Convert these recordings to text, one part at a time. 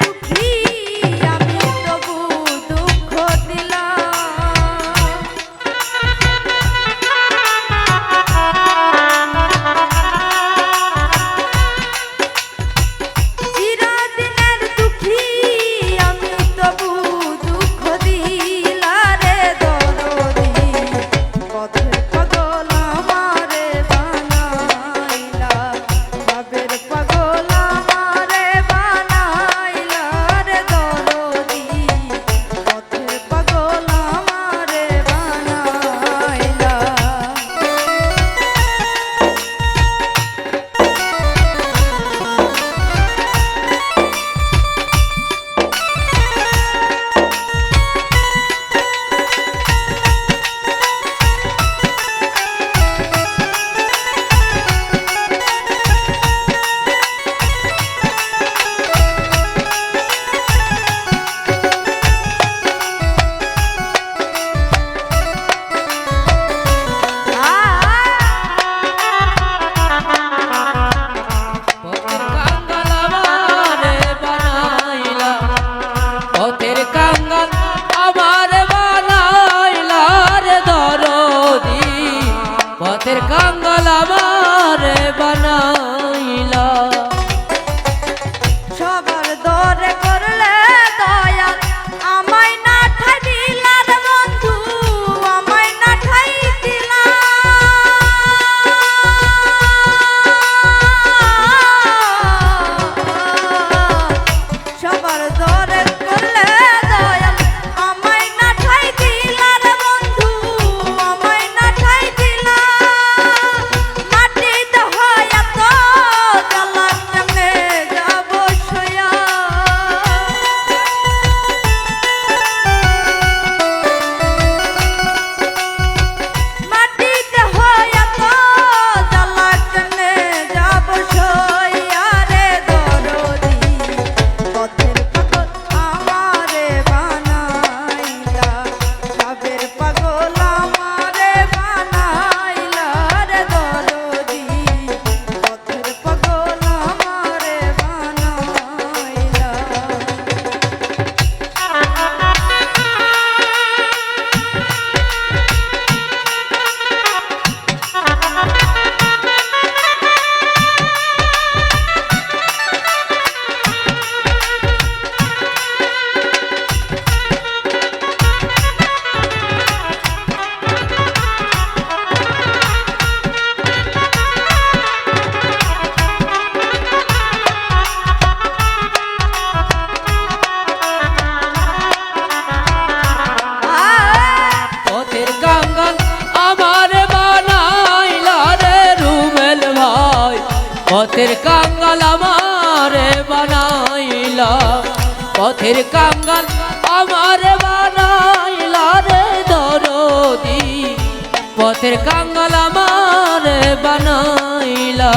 you keep হাতের কাঙ্গল আমার বানাও পথের কাঙ্গাল আমারে বানাইলা পথের কাঙ্গাল আমারে বানাইলা রে দরদি। পথের কাঙ্গাল আমারে বানাইলা।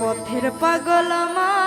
পথের পাগল আমার।